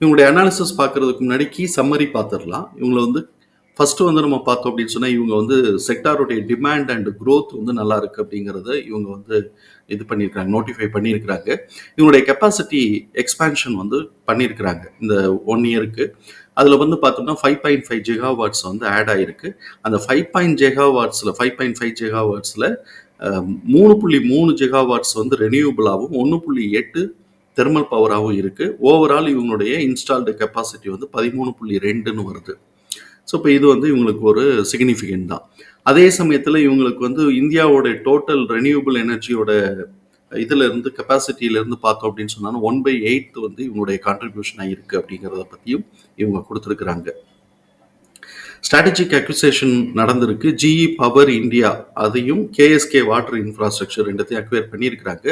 இவங்களுடைய அனாலிசிஸ் பார்க்கறதுக்கு முன்னாடி கீ சம்மரி பார்த்துடலாம். இவங்களை வந்து ஃபர்ஸ்ட் வந்து நம்ம பார்த்தோம் அப்படின்னு சொன்னால் இவங்க வந்து செக்டாருடைய டிமாண்ட் அண்ட் க்ரோத் வந்து நல்லா இருக்கு அப்படிங்கிறத இவங்க வந்து இது பண்ணியிருக்காங்க நோட்டிஃபை பண்ணியிருக்கிறாங்க. இவங்களுடைய கெப்பாசிட்டி எக்ஸ்பேன்ஷன் வந்து பண்ணியிருக்கிறாங்க இந்த ஒன் இயருக்கு அதில் வந்து பார்த்தோம்னா five point five giga watts வந்து ஆட் ஆயிருக்கு. அந்த ஃபைவ் பாயிண்ட் ஜெகா வாட்ஸில் ஃபைவ் பாயிண்ட் ஃபைவ் ஜெகா வாட்ஸில் மூணு புள்ளி மூணு ஜெகா வாட்ஸ் வந்து ரெனியூபிளாகவும் ஒன்று புள்ளி எட்டு தெர்மல் பவராகவும் இருக்குது ஓவரால் இவங்களுடைய இன்ஸ்டால்டு கெப்பாசிட்டி வந்து பதிமூணு புள்ளி ரெண்டுன்னு வருது. ஸோ இப்போ இது வந்து இவங்களுக்கு ஒரு சிக்னிஃபிகண்ட் தான். அதே சமயத்தில் இவங்களுக்கு வந்து இந்தியாவோட டோட்டல் ரெனியூபிள் எனர்ஜியோட இதில் இருந்து கெப்பாசிட்டியில இருந்து பார்த்தோம் அப்படின்னு சொன்னாலும் ஒன் பை எயித் வந்து இவங்களுடைய கான்ட்ரிபியூஷனாக இருக்கு அப்படிங்கிறத பற்றியும் இவங்க கொடுத்துருக்குறாங்க. ஸ்ட்ராட்டஜிக் அக்விசேஷன் நடந்திருக்கு. ஜிஇ பவர் இந்தியா அதையும் கேஎஸ்கே வாட்டர் இன்ஃப்ராஸ்ட்ரக்சர் ரெண்டத்தையும் அக்வேர் பண்ணியிருக்கிறாங்க.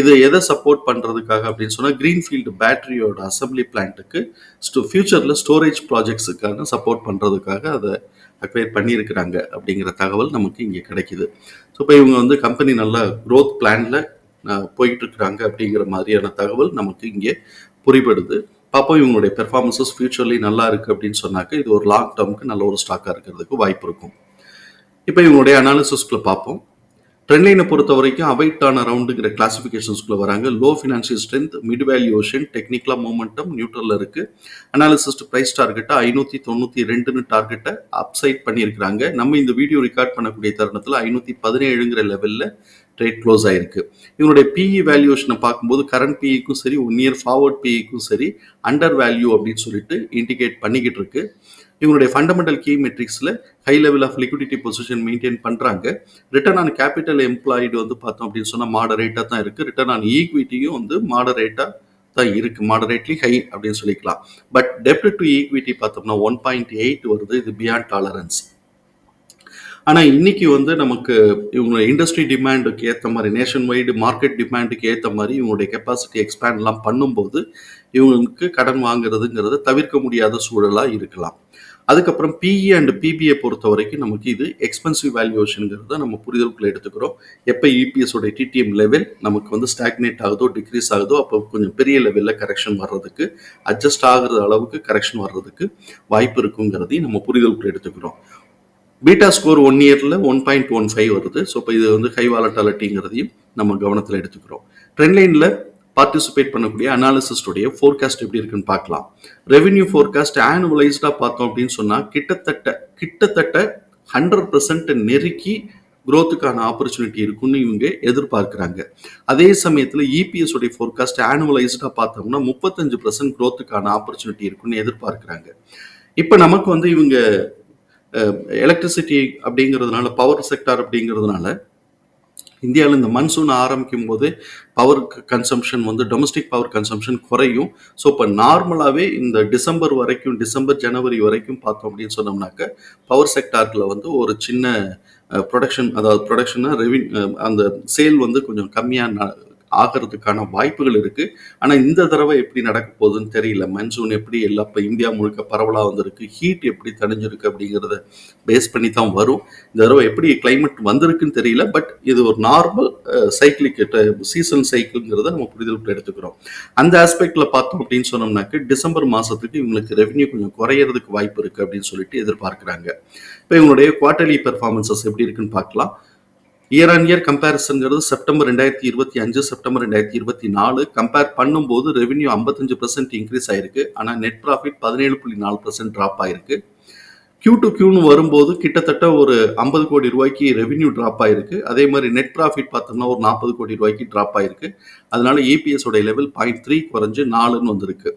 இது எதை சப்போர்ட் பண்ணுறதுக்காக அப்படின்னு சொன்னால் க்ரீன்ஃபீல்டு பேட்டரியோட அசம்பிளி பிளான்ட்டுக்கு ஸ்டோ ஃபியூச்சரில் ஸ்டோரேஜ் ப்ராஜெக்ட்ஸுக்கான சப்போர்ட் பண்ணுறதுக்காக அதை அக்வயர் பண்ணியிருக்கிறாங்க அப்படிங்கிற தகவல் நமக்கு இங்கே கிடைக்கிது. ஸோ இப்போ இவங்க வந்து கம்பெனி நல்ல க்ரோத் பிளானில் போயிட்டு இருக்கிறாங்க அப்படிங்கிற மாதிரியான தகவல் நமக்கு இங்கே புரிபடுது. பார்ப்போம் இவங்களுடைய பெர்ஃபார்மன்ஸஸ் ஃபியூச்சர்லி நல்லா இருக்கு அப்படின்னு சொன்னாக்க இது ஒரு லாங் டேர்முக்கு நல்ல ஒரு ஸ்டாக்காக இருக்கிறதுக்கு வாய்ப்பு இருக்கும். இப்போ இவங்களுடைய அனாலிசிஸ்குள்ள பார்ப்போம். ட்ரெண்ட்லைனை பொறுத்த வரைக்கும் அவைட்டான ரவுண்டுங்கிற கிளாசிஃபிகேஷன்ஸ்குள்ள வராங்க. Low financial strength mid valuation டெக்னிக்கலாக மூமெண்டம் நியூட்ரலில் இருக்கு. அனாலிசிஸ்ட் ப்ரைஸ் டார்கெட்டை ஐநூற்றி தொண்ணூற்றி ரெண்டுன்னு டார்கெட்டை அப்சைட் பண்ணியிருக்கிறாங்க. நம்ம இந்த வீடியோ ரெக்கார்ட் பண்ணக்கூடிய தருணத்தில் ஐநூற்றி பதினேழுங்கிற லெவலில் ட்ரேட் க்ளோஸ் ஆகிருக்கு இவங்களுடைய பிஇ வேல்யூஷனை பார்க்கும்போது கரண்ட் பிஇக்கும் சரி ஒன் இயர் ஃபார்வர்ட் பிஇக்கும் சரி அண்டர் வேல்யூ அப்படின்னு சொல்லிட்டு இண்டிகேட் பண்ணிக்கிட்டு இருக்கு. இவங்களுடைய fundamental key மெட்ரிக்ஸில் high level of liquidity position maintain பண்ணுறாங்க ரிட்டர்ன் ஆன் கேபிட்டல் எம்ப்ளாய்டு வந்து பார்த்தோம் அப்படின்னு சொன்னால் மாடரேட்டாக தான் இருக்குது ரிட்டர்ன் ஆன் ஈக்விட்டியும் வந்து மாடரேட்டாக தான் இருக்குது மாடரேட்லி ஹை அப்படின்னு சொல்லிக்கலாம். பட் டெப்ட் டு ஈக்விட்டி பார்த்தோம்னா ஒன் பாயிண்ட் எயிட் வருது. இது பியாண்ட் டாலரன்ஸ் ஆனால் இன்னைக்கு வந்து நமக்கு இவங்க இண்டஸ்ட்ரி டிமாண்டுக்கு ஏற்ற மாதிரி நேஷன் வைடு மார்க்கெட் டிமாண்டுக்கு ஏற்ற மாதிரி இவங்களுடைய கெப்பாசிட்டி எக்ஸ்பேண்ட்லாம் பண்ணும்போது இவங்களுக்கு கடன் வாங்குறதுங்கிறது தவிர்க்க முடியாத சூழலாக இருக்கலாம். அதுக்கப்புறம் பிஇ அண்ட் பிபிஐ பொறுத்த வரைக்கும் நமக்கு இது எக்ஸ்பென்சிவ் வேல்யூஷனுங்கிறத நம்ம புரிதலுக்குள்ள எடுத்துக்கிறோம். எப்போ இபிஎஸோட டிடிஎம் லெவல் நமக்கு வந்து ஸ்டாக்னேட் ஆகுதோ டிக்ரீஸ் ஆகுதோ அப்போ கொஞ்சம் பெரிய லெவலில் கரெக்ஷன் வர்றதுக்கு அட்ஜஸ்ட் ஆகுற அளவுக்கு கரெக்ஷன் வர்றதுக்கு வாய்ப்பு இருக்குங்கிறதையும் நம்ம புரிதலுக்குள்ள எடுத்துக்கிறோம். பீட்டா ஸ்கோர் ஒன் இயரில் ஒன் பாயிண்ட் ஒன் ஃபைவ் வருது. ஸோ இப்போ இது வந்து ஹை வாலட்டாலிட்டிங்கிறதையும் நம்ம கவனத்தில் எடுத்துக்கிறோம். ட்ரெண்ட் லைனில் பார்ட்டிசிபேட் பண்ணக்கூடிய அனாலிசிஸ்டுடைய ஃபோர்காஸ்ட் எப்படி இருக்குன்னு பார்க்கலாம். ரெவென்யூ ஃபோர்காஸ்ட் ஆனுவலைஸ்டாக பார்த்தோம் அப்படின்னு சொன்னால் கிட்டத்தட்ட கிட்டத்தட்ட ஹண்ட்ரட் பர்சன்ட் நெருக்கி குரோத்துக்கான ஆப்பர்ச்சுனிட்டி இருக்குன்னு இவங்க எதிர்பார்க்குறாங்க. அதே சமயத்தில் இபிஎஸ் உடைய ஃபோர்காஸ்ட் ஆனுவலைஸ்டாக பார்த்தோம்னா முப்பத்தஞ்சு பர்சன்ட் குரோத்துக்கான ஆப்பர்ச்சுனிட்டி இருக்குன்னு எதிர்பார்க்குறாங்க. இப்போ நமக்கு வந்து இவங்க எலக்ட்ரிசிட்டி அப்படிங்கிறதுனால பவர் செக்டார் அப்படிங்கிறதுனால இந்தியாவில் இந்த மன்சூன் ஆரம்பிக்கும் போது பவர் கன்சம்ஷன் வந்து டொமஸ்டிக் பவர் கன்சம்ஷன் குறையும். ஸோ இப்போ நார்மலாகவே இந்த டிசம்பர் வரைக்கும் டிசம்பர் ஜனவரி வரைக்கும் பார்த்தோம் அப்படின்னு சொன்னோம்னாக்க பவர் செக்டாரில் வந்து ஒரு சின்ன ப்ரொடக்ஷன் அதாவது ப்ரொடக்ஷனாக ரெவின் அந்த சேல் வந்து கொஞ்சம் கம்மியாக ஆகிறதுக்கான வாய்ப்புகள் இருக்கு. ஆனால் இந்த தடவை எப்படி நடக்க போகுதுன்னு தெரியல. மன்சூன் எப்படி எல்லா இப்போ இந்தியா முழுக்க பரவலாக வந்திருக்கு ஹீட் எப்படி தணிஞ்சிருக்கு அப்படிங்கிறத பேஸ் பண்ணி தான் வரும். இந்த தடவை எப்படி கிளைமேட் வந்திருக்குன்னு தெரியல பட் இது ஒரு நார்மல் சைக்கிளிக் சீசன் சைக்கிள்ங்கிறத நம்ம புரிதலுக்கு எடுத்துக்கிறோம். அந்த ஆஸ்பெக்ட்ல பார்த்தோம் அப்படின்னு சொன்னோம்னாக்க டிசம்பர் மாசத்துக்கு இவங்களுக்கு ரெவன்யூ கொஞ்சம் குறையறதுக்கு வாய்ப்பு இருக்கு அப்படின்னு சொல்லிட்டு எதிர்பார்க்குறாங்க. இப்போ இவங்களுடைய குவார்டர்லி பெர்ஃபார்மன்சஸ் எப்படி இருக்குன்னு பார்க்கலாம். இயர் ஆன் இயர் கம்பேரிசன்ங்கிறது செப்டம்பர் ரெண்டாயிரத்தி இருபத்தி அஞ்சு செப்டம்பர் ரெண்டாயிரத்தி இருபத்தி நாலு. கம்பேர் பண்ணும்போது ரெவென்யூ ஐம்பத்தஞ்சு பர்சன்ட் இன்க்ரீஸ் ஆயிருக்கு. ஆனால் நெட் ப்ராஃபிட் பதினேழு புள்ளி நாலு பர்சன்ட் ட்ராப் ஆயிருக்கு. கியூ டு கியூன்னு வரும்போது கிட்டத்தட்ட ஒரு ஐம்பது கோடி ரூபாய்க்கு ரெவென்யூ ட்ராப் ஆயிருக்கு. அதே மாதிரி நெட் ப்ராஃபிட் பார்த்தோம்னா ஒரு நாற்பது கோடி ரூபாய்க்கு ட்ராப் ஆயிருக்கு. அதனால EPS உடைய லெவல் பாயிண்ட் த்ரீ குறைஞ்சு நாலுன்னு வந்திருக்கு.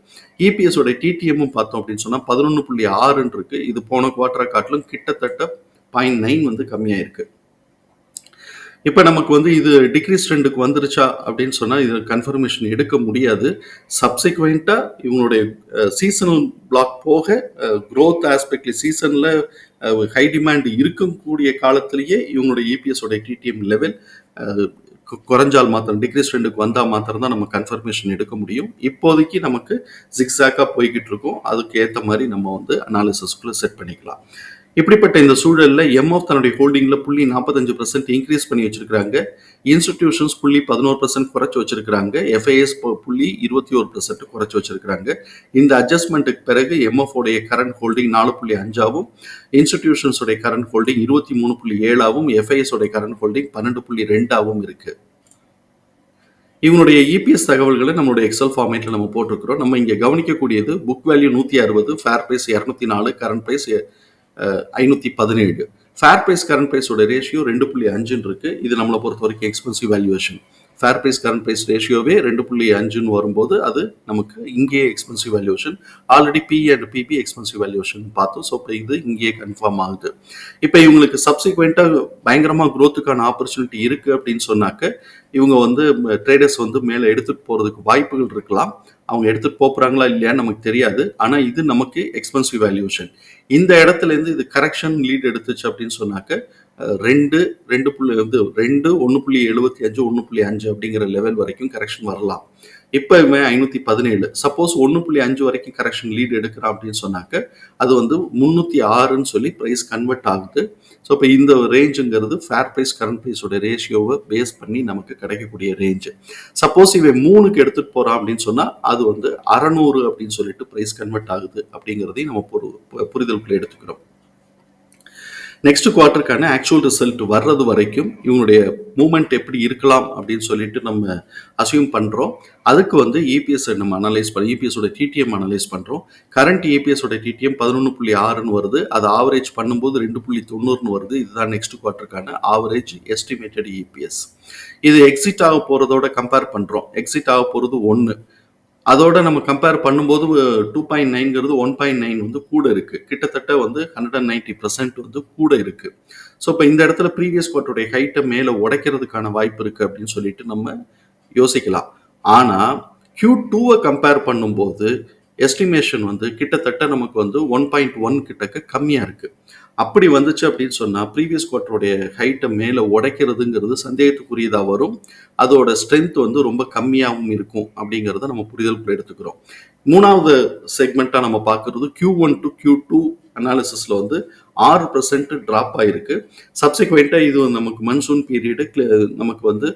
EPS உடைய டிடிஎம்மும் பார்த்தோம் அப்படின்னு சொன்னால் பதினொன்று புள்ளி ஆறுன்னு இருக்கு. இது போன குவார்டரை காட்டிலும் கிட்டத்தட்ட பாயிண்ட் நைன் வந்து கம்மியாயிருக்கு. இப்போ நமக்கு வந்து இது டிக்ரீஸ் ட்ரெண்டுக்கு வந்துருச்சா அப்படின்னு சொன்னால் இது கன்ஃபர்மேஷன் எடுக்க முடியாது. சப்சிக்வெண்ட்டாக இவங்களுடைய சீசனல் பிளாக் போக க்ரோத் குரோத் ஆஸ்பெக்ட்ல சீசனில் ஹை டிமாண்ட் இருக்கக்கூடிய காலத்திலேயே இவங்களுடைய இபிஎஸோடைய டிடிஎம் லெவல் குறைஞ்சால் மாத்திரம் டிக்ரீஸ் ட்ரெண்டுக்கு வந்தால் மாத்திரம் தான் நம்ம கன்ஃபர்மேஷன் எடுக்க முடியும். இப்போதைக்கு நமக்கு ஜிக்ஸாக்காக போய்கிட்டு இருக்கும். அதுக்கு ஏற்ற மாதிரி நம்ம வந்து அனாலிசிஸ்குள்ள செட் பண்ணிக்கலாம். இப்படிப்பட்ட இந்த சூழல்ல எம்எஃப் தன்னுடைய ஹோல்டிங்கில் புள்ளி நாற்பத்தஞ்சு பர்சன்ட் இன்க்ரீஸ் பண்ணி வச்சிருக்கிறாங்க இன்ஸ்டிடியூஷன்ஸ் புள்ளி பதினோரு பர்சன்ட் குறைச்சி வச்சிருக்கிறாங்க எஃப்ஐஎஸ் புள்ளி இருபத்தி ஒரு பர்சன்ட் குறைச்சி வச்சிருக்கிறாங்க இந்த அட்ஜஸ்ட்மெண்ட்டுக்கு பிறகு எம்எஃப் உடைய கரண்ட் ஹோல்டிங் 4.5ஆவும், இன்ஸ்டிடியூஷன்ஸ் உடைய கரண்ட் ஹோல்டிங் 23.7ஆவும், எஃப்ஐஎஸ் உடைய கரண்ட் ஹோல்டிங் 12.2ஆவும் இருக்கு. இவனுடைய இபிஎஸ் தகவல்களை நம்மளுடைய எக்ஸல் ஃபார்மேட்ல நம்ம போட்டிருக்கிறோம். நம்ம இங்கே கவனிக்கக்கூடியது புக் வேல்யூ 160, ஃபேர் ப்ரைஸ் இரநூத்தி நாலு கரண்ட் ப்ரைஸ் ஐநூத்தி பதினேழு ஃபேர் பிரைஸ் கரண்ட் பிரைஸோட ரேஷியோ 2.5ன்னு இருக்கு. இது நம்மளை பொறுத்த வரைக்கும் expensive valuation. Fair price current price ரேஷியோவே 2.5ன்னு வரும்போது, அது நமக்கு இங்கேயே expensive valuation already P and PB expensive valuation பார்த்தோம். ஸோ, இப்போ இது இங்கேயே கன்ஃபார்ம் ஆகுது. இப்போ இவங்களுக்கு சப்சிக்வெண்ட்டாக பயங்கரமாக குரோத்துக்கான ஆப்பர்ச்சுனிட்டி இருக்கு அப்படின்னு சொன்னாக்க, இவங்க வந்து ட்ரேடர்ஸ் வந்து மேலே எடுத்துகிட்டு போகிறதுக்கு வாய்ப்புகள் இருக்கலாம். அவங்க எடுத்துகிட்டு போகிறாங்களா இல்லையான்னு நமக்கு தெரியாது. ஆனால் இது நமக்கு எக்ஸ்பென்சிவ் வேல்யூஷன் இந்த இடத்துலேருந்து இது கரெக்ஷன் லீட் எடுத்துச்சு அப்படின்னு சொன்னாக்க, ரெண்டு ரெண்டு புள்ளி வந்து ரெண்டு ஒன்று புள்ளி எழுபத்தி அஞ்சு ஒன்று புள்ளி அஞ்சு அப்படிங்கிற லெவல் வரைக்கும் கரெக்ஷன் வரலாம். இப்ப இவன் 517. சப்போஸ் 1.5 வரைக்கும் கரெக்ஷன் லீடு எடுக்கிறான் அப்படின்னு சொன்னாக்க, அது வந்து 306ன்னு சொல்லி ப்ரைஸ் கன்வெர்ட் ஆகுது. ஸோ, இப்போ இந்த ரேஞ்சுங்கிறது ஃபேர் ப்ரைஸ் கரண்ட் ப்ரைஸோட ரேஷியோவை பேஸ் பண்ணி நமக்கு கிடைக்கக்கூடிய ரேஞ்சு சப்போஸ் இவன் மூணுக்கு எடுத்துகிட்டு போகிறான் அப்படின்னு சொன்னால் அது வந்து 600 அப்படின்னு சொல்லிட்டு ப்ரைஸ் கன்வெர்ட் ஆகுது அப்படிங்கிறதையும் நம்ம புரிதலுக்குள்ளே எடுத்துக்கிறோம். நெக்ஸ்ட் குவார்ட்டருக்கான ஆக்சுவல் ரிசல்ட் வர்றது வரைக்கும் இவங்களுடைய மூமெண்ட் எப்படி இருக்கலாம் அப்படின்னு சொல்லிட்டு நம்ம அசியூம் பண்ணுறோம் அதுக்கு வந்து இபிஎஸ் நம்ம அனலைஸ் பண்ணி இபிஎஸோட டிடிஎம் அனலைஸ் பண்ணுறோம் கரண்ட் இபிஎஸ்சோட டிடிஎம் பதினொன்று புள்ளி ஆறுன்னு வருது. அது ஆவரேஜ் பண்ணும்போது 2.90ன்னு வருது. இதுதான் நெக்ஸ்ட் குவார்ட்டருக்கான ஆவரேஜ் எஸ்டிமேட்டட் இபிஎஸ். இது எக்ஸிட் ஆக போகிறதோட கம்பேர் பண்ணுறோம் எக்ஸிட் ஆக போகிறது ஒன்று அதோட நம்ம கம்பேர் பண்ணும்போது 2.9ங்கிறது 1.9 வந்து கூட இருக்கு. கிட்டத்தட்ட வந்து 190% வந்து கூட இருக்கு. ஸோ, இப்போ இந்த இடத்துல ப்ரீவியஸ் குவார்ட்டருடைய ஹைட்டை மேலே உடைக்கிறதுக்கான வாய்ப்பு இருக்கு அப்படின்னு சொல்லிட்டு நம்ம யோசிக்கலாம். ஆனால் கியூ டூவை கம்பேர் பண்ணும்போது எஸ்டிமேஷன் வந்து கிட்டத்தட்ட நமக்கு வந்து 1.1 கிட்டக்க கம்மியாக இருக்குது அப்படி வந்துச்சு அப்படின்னு சொன்னால் ப்ரீவியஸ் குவார்ட்டருடைய ஹைட்டை மேலே உடைக்கிறதுங்கிறது சந்தேகத்துக்குரியதாக வரும். அதோட ஸ்ட்ரென்த் வந்து ரொம்ப கம்மியாகவும் இருக்கும் அப்படிங்கிறத நம்ம புரிதலுக்குள்ள எடுத்துக்கிறோம். மூணாவது செக்மெண்ட்டாக நம்ம பார்க்குறது Q one to Q two அனாலிசிஸில் வந்து ஆறு பர்சன்ட் ட்ராப் ஆயிருக்கு. சப்சிக்வெண்ட்டாக இது நமக்கு மன்சூன் பீரியடு நமக்கு வந்து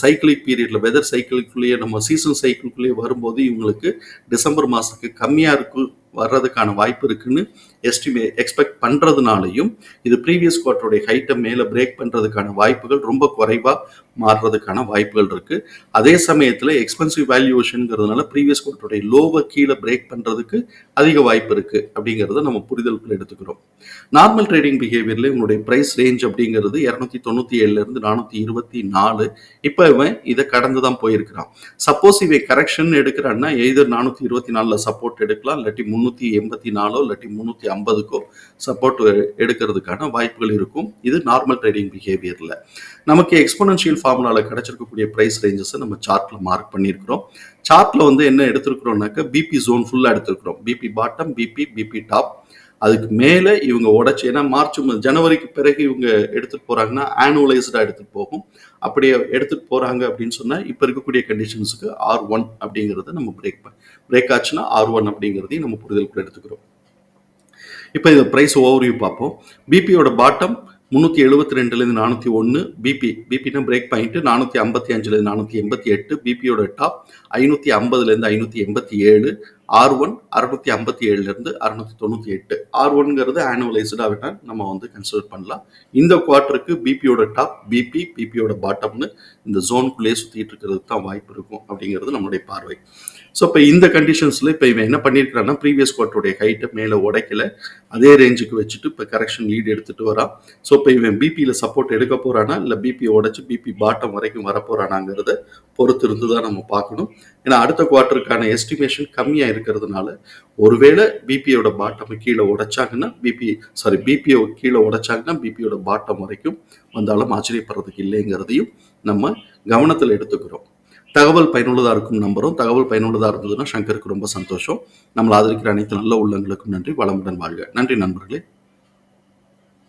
சைக்கிளிக் பீரியட்ல வெதர் சைக்கிளுக்குள்ளேயே நம்ம சீசன் சைக்கிளுக்குள்ளேயே வரும்போது இவங்களுக்கு டிசம்பர் மாதத்துக்கு கம்மியாக இருக்கும் வர்றதுக்கான வாய்ப்பு இருக்குன்னு எஸ்டிமே எக்ஸ்பெக்ட் பண்ணுறதுனாலையும் இது ப்ரீவியஸ் குவார்ட்டருடைய ஹைட்டை மேலே பிரேக் பண்ணுறதுக்கான வாய்ப்புகள் ரொம்ப குறைவாக மாறுறதுக்கான வாய்ப்புகள் இருக்குது அதே சமயத்தில் எக்ஸ்பென்சிவ் வேல்யூவேஷனுங்கிறதுனால ப்ரீவியஸ் குவார்ட்டருடைய லோவை கீழே பிரேக் பண்ணுறதுக்கு அதிக வாய்ப்பு இருக்குது அப்படிங்கிறத நம்ம புரிதலுக்குள்ள எடுத்துக்கிறோம். நார்மல் ட்ரேடிங் பிஹேவியர்ல உங்களுடைய பிரைஸ் ரேஞ்ச் அப்படிங்கிறது 297ல இருந்து 424. இப்ப இவன் இதை கடந்து தான் போயிருக்கிறான். சப்போஸ் இவன் கரெக்ஷன் எடுக்கிறான்னா எய்தர் 424ல சப்போர்ட் எடுக்கலாம். இல்லாட்டி 384 இல்லாட்டி 350க்கோ சப்போர்ட் எடுக்கிறதுக்கான வாய்ப்புகள் இருக்கும். இது நார்மல் ட்ரேடிங் பிஹேவியர்ல. நமக்கு எக்ஸ்போனன்ஷியல் ஃபார்முலாவில் கிடைச்சிருக்கக்கூடிய பிரைஸ் ரேஞ்சஸ நம்ம சார்ட்ல மார்க் பண்ணியிருக்கிறோம். சார்ட்ல வந்து என்ன எடுத்திருக்கிறோம்னாக்க, பிபி ஜோன் ஃபுல்லா எடுத்திருக்கிறோம். BB bottom, BB, BB top. அதுக்கு மேலே இவங்க உடைச்சு ஏன்னா மார்ச் ஜனவரிக்கு பிறகு இவங்க எடுத்துட்டு போறாங்கன்னா, ஆனுவலைஸ்டாக எடுத்துட்டு போகும். அப்படியே எடுத்துட்டு போறாங்க அப்படின்னு சொன்னா, இப்ப இருக்கக்கூடிய கண்டிஷன்ஸ்க்கு R1 அப்படிங்கிறத நம்ம பிரேக் பண்ண பிரேக் ஆச்சுன்னா ஆர் ஒன் அப்படிங்கிறதையும் நம்ம புரிதல் கூட எடுத்துக்கிறோம். இப்போ இதை ப்ரைஸ் ஓவர்வியூ பார்ப்போம். பிபியோட பாட்டம் முந்நூற்றி எழுபத்தி ரெண்டுலேருந்து நானூற்றி ஒன்று பிபி பிபினா பிரேக் பாயிண்ட்டு நானூற்றி ஐம்பத்தி அஞ்சுலேருந்து நானூற்றி எண்பத்தி எட்டு பிபியோட டாப் ஐநூற்றி ஐம்பதுலேருந்து ஐநூற்றி எண்பத்தி ஏழு ஆர் ஒன் அறுநூத்தி ஐம்பத்தி ஏழுலேருந்து அறுநூத்தி தொண்ணூற்றி எட்டு. ஆர் ஒன்ங்கிறது ஆனுவலைஸ்டாக வேணா நம்ம வந்து கன்சிடர் பண்ணலாம். இந்த குவார்ட்டருக்கு பிபியோட டாப், பிபி, பிபியோட பாட்டம்னு இந்த ஜோனுக்குள்ளேயே சுற்றிட்டு இருக்கிறதுக்கு தான் வாய்ப்பு இருக்கும் அப்படிங்கிறது நம்முடைய பார்வை. ஸோ இப்போ இந்த கண்டிஷன்ஸில் இப்போ இவன் என்ன பண்ணியிருக்கிறான்னா ப்ரீவியஸ் குவார்ட்டருடைய ஹைட்டை மேலே உடைக்கல. அதே ரேஞ்சுக்கு வச்சுட்டு இப்போ கரெக்ஷன் லீடு எடுத்துகிட்டு வரான். ஸோ இப்போ இவன் பிபியில் சப்போர்ட் எடுக்க போகிறானா இல்லை பிபி உடைச்சு பிபி பாட்டம் வரைக்கும் வர பொறுத்து இருந்து தான் நம்ம பார்க்கணும். ஏன்னா அடுத்த குவார்ட்டருக்கான எஸ்டிமேஷன் கம்மியாக இருக்கிறதுனால ஒருவேளை பிபியோட பாட்டம் கீழே உடைச்சாங்கன்னா பிபி சாரி பிபிஓ கீழே உடைச்சாங்கன்னா பிபியோட பாட்டம் வரைக்கும் வந்தாலும் ஆச்சரியப்படுறதுக்கு இல்லைங்கிறதையும் நம்ம கவனத்தில் எடுத்துக்கிறோம். தகவல் பயனுள்ளதாக இருக்கும் நம்பரும் தகவல் பயனுள்ளதாக இருந்ததுன்னா சங்கருக்கு ரொம்ப சந்தோஷம். நம்மளை ஆதரிக்கிற அனைத்து நல்ல உள்ளங்களுக்கும் நன்றி. வளமுடன் வாழ்க. நன்றி நண்பர்களே.